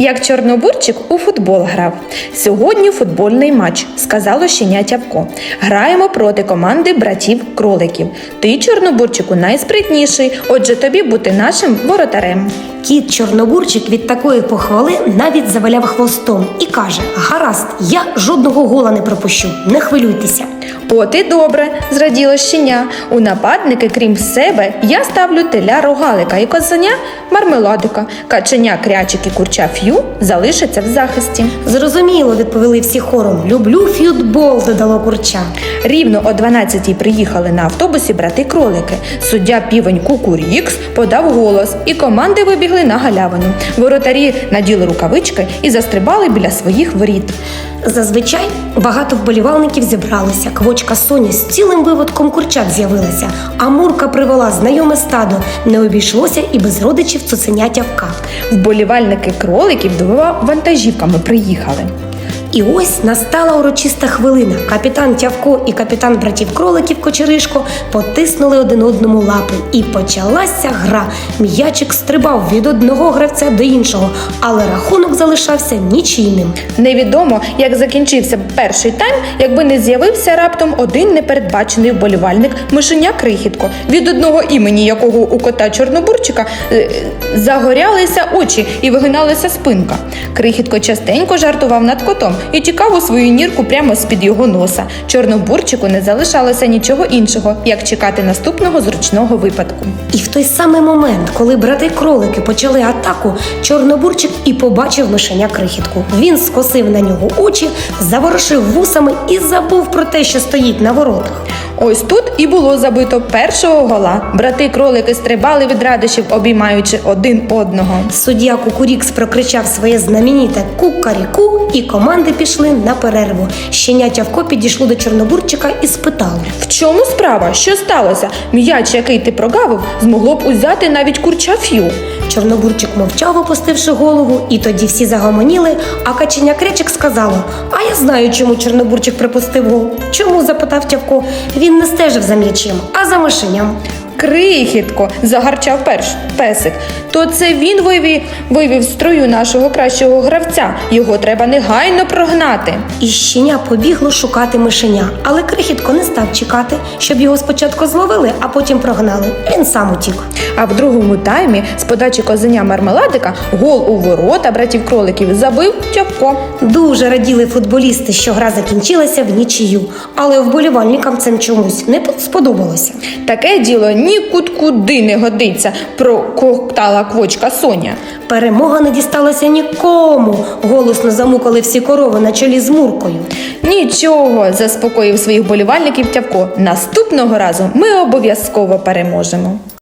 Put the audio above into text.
Як Чорнобурчик у футбол грав. Сьогодні футбольний матч, сказало щеня Тявко. Граємо проти команди братів кроликів. Ти, Чорнобурчику, найспритніший, отже тобі бути нашим воротарем. Кіт Чорнобурчик від такої похвали навіть заваляв хвостом і каже: Гаразд, я жодного гола не пропущу, не хвилюйтеся. От і добре, зраділо щеня. У нападники, крім себе, я ставлю теля рогалика і козеня мармеладика. Каченя, крячик і курча ф'ю залишаться в захисті. Зрозуміло, відповіли всі хором. Люблю фютбол, додало курча. Рівно о 12-й приїхали на автобусі брати кролики. Суддя півень Кукурікс подав голос, і команди вибігли на галявину. Воротарі наділи рукавички і застрибали біля своїх воріт. Зазвичай багато вболівальників зібралися. Квочка Соня з цілим виводком курчат з'явилася, а Мурка привела знайоме стадо. Не обійшлося і без родичів цуценя тявка. Вболівальники кроликів двома вантажівками приїхали. І ось настала урочиста хвилина. Капітан Тявко і капітан братів кроликів Кочеришко потиснули один одному лапи, і почалася гра. М'ячик стрибав від одного гравця до іншого, але рахунок залишався нічийним. Невідомо, як закінчився перший тайм, якби не з'явився раптом один непередбачений вболівальник мишеня крихітко, від одного імені якого у кота Чорнобурчика е, загорялися очі і вигиналася спинка. Крихітко частенько жартував над котом і тікав у свою нірку прямо з-під його носа. Чорнобурчику не залишалося нічого іншого, як чекати наступного зручного випадку. І в той самий момент, коли брати кролики почали атаку, чорнобурчик і побачив мишеня крихітку. Він скосив на нього очі, заворушив вусами і забув про те, що стоїть на воротах. Ось тут і було забито першого гола. Брати кролики стрибали від радощів, обіймаючи один одного. Суддя Кукурікс прокричав своє знаменіте кукаріку, і команди пішли на перерву. Щеня Тявко підійшло до Чорнобурчика і спитало. В чому справа? Що сталося? М'яч, який ти прогавив, змогло б узяти навіть курча ф'ю. Чорнобурчик мовчав, опустивши голову, і тоді всі загомоніли, а каченя кречик сказало: А я знаю, чому Чорнобурчик припустив гол. Чому? запитав Тявко. Він не стежив за м'ячем, а за мишеням. Крихітко, загарчав перш песик. То це він вивів, вивів строю нашого кращого гравця. Його треба негайно прогнати. І щеня побігло шукати мишеня, але крихітко не став чекати, щоб його спочатку зловили, а потім прогнали. Він сам утік. А в другому таймі з подачі козеня мармеладика гол у ворота братів кроликів забив Тявко. Дуже раділи футболісти, що гра закінчилася в нічию, але вболівальникам це чомусь не сподобалося. Таке діло нікуди не годиться, прококтала квочка Соня. Перемога не дісталася нікому. Голосно замукали всі корови на чолі з муркою. Нічого, заспокоїв своїх болівальників Тявко. Наступного разу ми обов'язково переможемо.